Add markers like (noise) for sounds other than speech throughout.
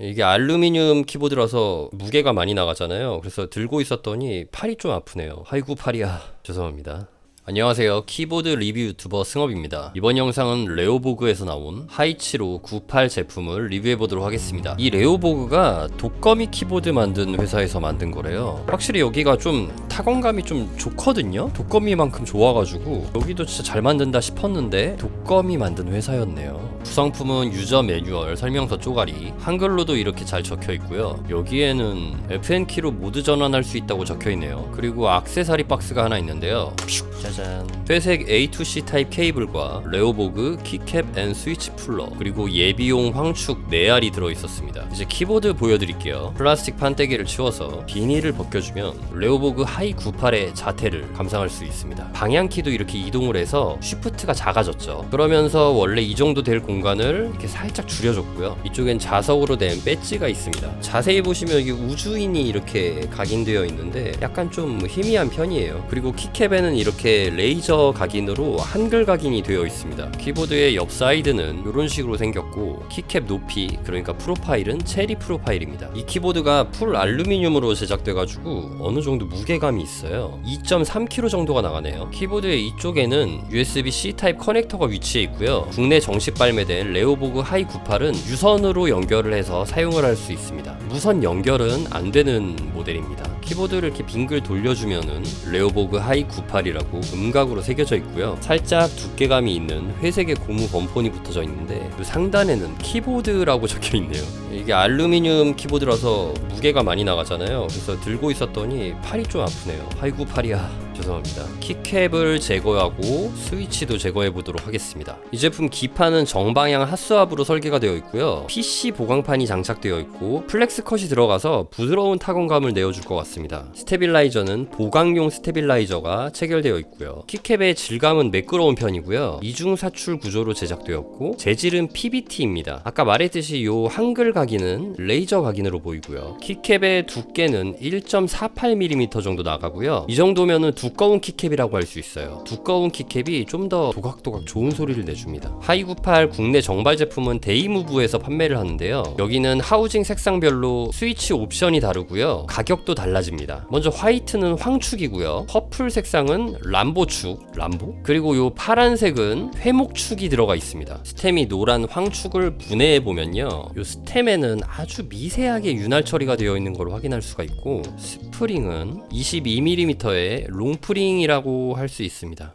이게 알루미늄 키보드라서 무게가 많이 나가잖아요. 그래서 들고 있었더니 팔이 좀 아프네요. 아이고 팔이야. (laughs) 죄송합니다. 안녕하세요. 키보드 리뷰 유튜버 승업입니다. 이번 영상은 레오보그에서 나온 하이치로 98 제품을 리뷰해 보도록 하겠습니다. 이 레오보그가 독거미 키보드 만든 회사에서 만든 거래요. 확실히 여기가 좀 타건감이 좀 좋거든요. 독거미만큼 좋아가지고 여기도 진짜 잘 만든다 싶었는데 독거미 만든 회사였네요. 구성품은 유저 매뉴얼, 설명서 쪼가리, 한글로도 이렇게 잘 적혀 있고요. 여기에는 FN 키로 모드 전환할 수 있다고 적혀 있네요. 그리고 악세사리 박스가 하나 있는데요. 짜잔. 회색 A2C 타입 케이블과 레오보그 키캡 앤 스위치 풀러 그리고 예비용 황축 4알이 들어 있었습니다. 이제 키보드 보여드릴게요. 플라스틱 판때기를 치워서 비닐을 벗겨주면 레오보그 하이 98의 자태를 감상할 수 있습니다. 방향키도 이렇게 이동을 해서 쉬프트가 작아졌죠. 그러면서 원래 이 정도 될 공간 을 이렇게 살짝 줄여줬고요. 이쪽엔 자석으로 된 배지가 있습니다. 자세히 보시면 이게 우주인이 이렇게 각인되어 있는데 약간 좀 희미한 편이에요. 그리고 키캡에는 이렇게 레이저 각인으로 한글 각인이 되어 있습니다. 키보드의 옆 사이드는 이런 식으로 생겼고 키캡 높이 그러니까 프로파일은 체리 프로파일입니다. 이 키보드가 풀 알루미늄으로 제작돼가지고 어느 정도 무게감이 있어요. 2.3kg 정도가 나가네요. 키보드의 이쪽에는 USB-C 타입 커넥터가 위치해 있고요. 국내 정식 발매 된 레오보그 하이 98은 유선으로 연결을 해서 사용을 할 수 있습니다. 무선 연결은 안 되는 모델입니다. 키보드를 이렇게 빙글 돌려주면은 레오보그 하이 98이라고 음각으로 새겨져 있고요. 살짝 두께감이 있는 회색의 고무 범폰이 붙어져 있는데 그 상단에는 키보드라고 (laughs) 적혀 있네요. 이게 알루미늄 키보드라서 무게가 많이 나가잖아요. 그래서 들고 있었더니 팔이 좀 아프네요. 아이고 팔이야. 죄송합니다. 키캡을 제거하고 스위치도 제거해 보도록 하겠습니다. 이 제품 기판은 정방향 핫스왑으로 설계가 되어 있고요. PC 보강판이 장착되어 있고 플렉스 컷이 들어가서 부드러운 타건감을 내어줄 것 같습니다. 스테빌라이저는 보강용 스테빌라이저가 체결되어 있고요. 키캡의 질감은 매끄러운 편이고요. 이중 사출 구조로 제작되었고 재질은 PBT입니다. 아까 말했듯이 이 한글 각인은 레이저 각인으로 보이고요. 키캡의 두께는 1.48mm 정도 나가고요. 이 정도면은 두 꺼운 키캡이라고 할 수 있어요. 두꺼운 키캡이 좀 더 도각도각 좋은 소리를 내줍니다. 하이98 국내 정발 제품은 데이무브에서 판매를 하는데요. 여기는 하우징 색상별로 스위치 옵션이 다르고요. 가격도 달라집니다. 먼저 화이트는 황축이고요. 퍼플 색상은 람보축, 람보? 그리고 요 파란색은 회목축이 들어가 있습니다. 스템이 노란 황축을 분해해 보면요. 요 스템에는 아주 미세하게 윤활 처리가 되어 있는 걸 확인할 수가 있고 스프링은 22mm의 롱 프링이라고 할 수 있습니다.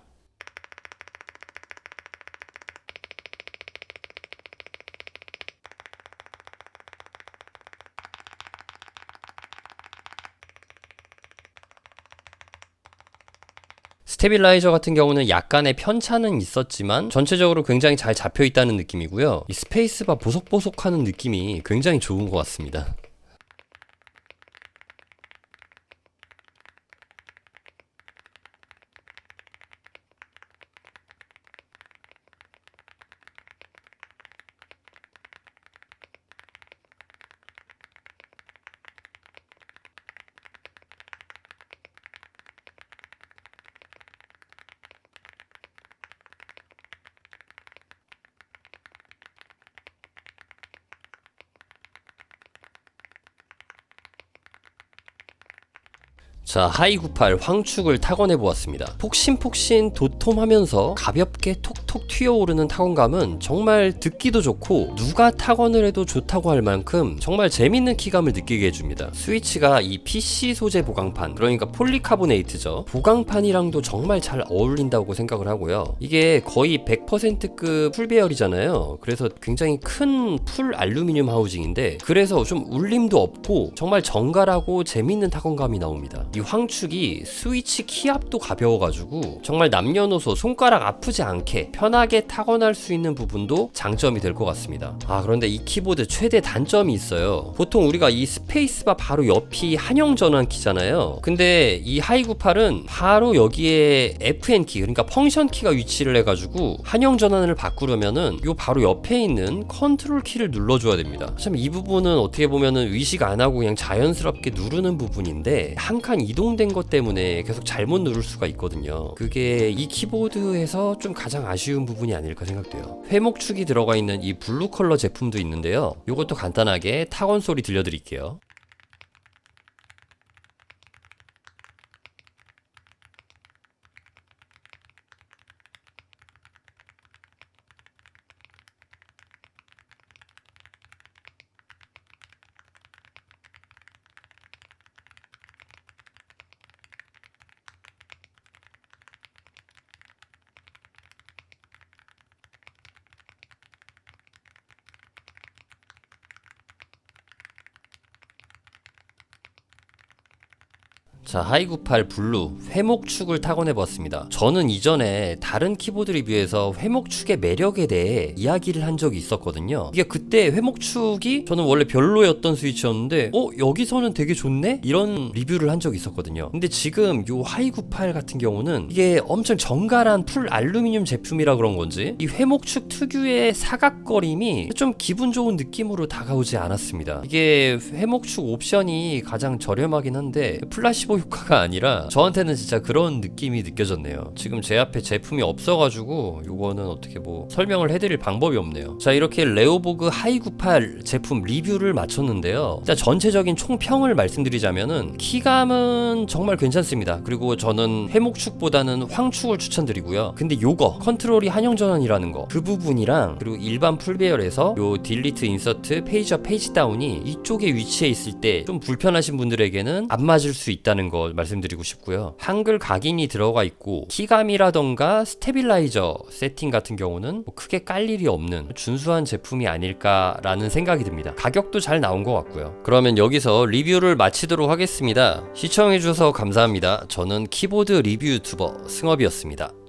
스테빌라이저 같은 경우는 약간의 편차는 있었지만 전체적으로 굉장히 잘 잡혀 있다는 느낌이고요. 이 스페이스바 보석보석하는 느낌이 굉장히 좋은 것 같습니다. 자, 하이98 황축을 타건해 보았습니다. 폭신폭신 도톰하면서 가볍게 톡톡 튀어오르는 타건감은 정말 듣기도 좋고 누가 타건을 해도 좋다고 할 만큼 정말 재밌는 키감을 느끼게 해줍니다. 스위치가 이 PC 소재 보강판, 그러니까 폴리카보네이트죠. 보강판이랑도 정말 잘 어울린다고 생각을 하고요. 이게 거의 100%급 풀배열이잖아요. 그래서 굉장히 큰 풀 알루미늄 하우징인데 그래서 좀 울림도 없고 정말 정갈하고 재밌는 타건감이 나옵니다. 이 황축이 스위치 키압도 가벼워가지고 정말 남녀노소 손가락 아프지 않게 편하게 타건할 수 있는 부분도 장점이 될 것 같습니다. 아 그런데 이 키보드 최대 단점이 있어요. 보통 우리가 이 스페이스바 바로 옆이 한영 전환 키잖아요. 근데 이 하이98은 바로 여기에 FN 키 그러니까 펑션 키가 위치를 해가지고 한영 전환을 바꾸려면은 요 바로 옆에 있는 컨트롤 키를 눌러줘야 됩니다. 참 이 부분은 어떻게 보면은 의식 안 하고 그냥 자연스럽게 누르는 부분인데 한 칸 방향 이동된 것 때문에 계속 잘못 누를 수가 있거든요. 그게 이 키보드에서 좀 가장 아쉬운 부분이 아닐까 생각돼요. 회목축이 들어가 있는 이 블루 컬러 제품도 있는데요. 이것도 간단하게 타건 소리 들려드릴게요. 자, 하이구팔 블루 회목축을 타건해 보았습니다. 저는 이전에 다른 키보드 리뷰에서 회목축의 매력에 대해 이야기를 한 적이 있었거든요. 이게 그때 회목축이 저는 원래 별로였던 스위치였는데 어, 여기서는 되게 좋네? 이런 리뷰를 한 적이 있었거든요. 근데 지금 요 하이구팔 같은 경우는 이게 엄청 정갈한 풀 알루미늄 제품이라 그런 건지 이 회목축 특유의 사각거림이 좀 기분 좋은 느낌으로 다가오지 않았습니다. 이게 회목축 옵션이 가장 저렴하긴 한데 플라시 보 효과가 아니라 저한테는 진짜 그런 느낌이 느껴졌네요. 지금 제 앞에 제품이 없어가지고 요거는 어떻게 뭐 설명을 해드릴 방법이 없네요. 자 이렇게 레오보그 하이98 제품 리뷰를 마쳤는데요. 일단 전체적인 총평을 말씀드리자면은 키감은 정말 괜찮습니다. 그리고 저는 회목축보다는 황축을 추천드리고요. 근데 요거 컨트롤이 한영 전환이라는 거 그 부분이랑 그리고 일반 풀배열에서 요 딜리트 인서트 페이지업 페이지 다운이 이쪽에 위치해 있을 때 좀 불편하신 분들에게는 안 맞을 수 있다는 거 말씀드리고 싶고요. 한글 각인이 들어가 있고 키감이라던가 스테빌라이저 세팅 같은 경우는 뭐 크게 깔 일이 없는 준수한 제품이 아닐까라는 생각이 듭니다. 가격도 잘 나온 것 같고요. 그러면 여기서 리뷰를 마치도록 하겠습니다. 시청해주셔서 감사합니다. 저는 키보드 리뷰 유튜버 승업이었습니다.